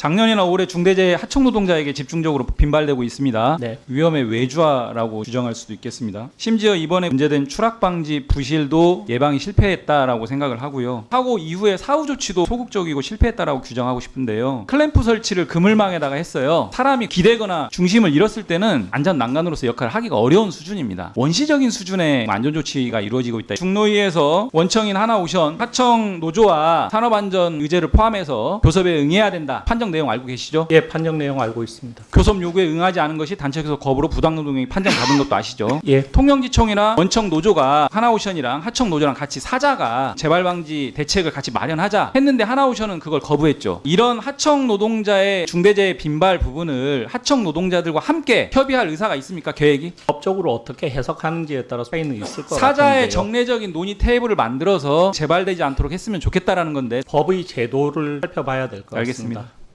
작년이나 올해 중대재해 하청 노동자에게 집중적으로 빈발되고 있습니다. 네. 위험의 외주화라고 규정할 수도 있겠습니다. 심지어 이번에 문제된 추락 방지 부실도 예방이 실패했다라고 생각을 하고요. 사고 이후에 사후 조치도 소극적이고 실패했다라고 규정하고 싶은데요. 클램프 설치를 그물망에다가 했어요. 사람이 기대거나 중심을 잃었을 때는 안전 난간으로서 역할을 하기가 어려운 수준입니다. 원시적인 수준의 안전 조치가 이루어지고 있다. 중노위에서 원청인 하나오션 하청 노조와 산업안전 의제를 포함해서 교섭에 응해야 된다. 판정 내용 알고 계시죠? 예, 판정 내용 알고 있습니다. 교섭 요구에 응하지 않은 것이 단체에서 거부로 부당노동행위 판정 받은 것도 아시죠? 예, 통영지청이나 원청 노조가 하나오션이랑 하청 노조랑 같이 사자가 재발 방지 대책을 같이 마련하자 했는데 하나오션은 그걸 거부했죠. 이런 하청 노동자의 중대재해 빈발 부분을 하청 노동자들과 함께 협의할 의사가 있습니까? 계획이? 법적으로 어떻게 해석하는지에 따라 차이는 있을 것 사자의 같은데요. 정례적인 논의 테이블을 만들어서 재발되지 않도록 했으면 좋겠다라는 건데 법의 제도를 살펴봐야 될 것 같습니다. 알겠습니다.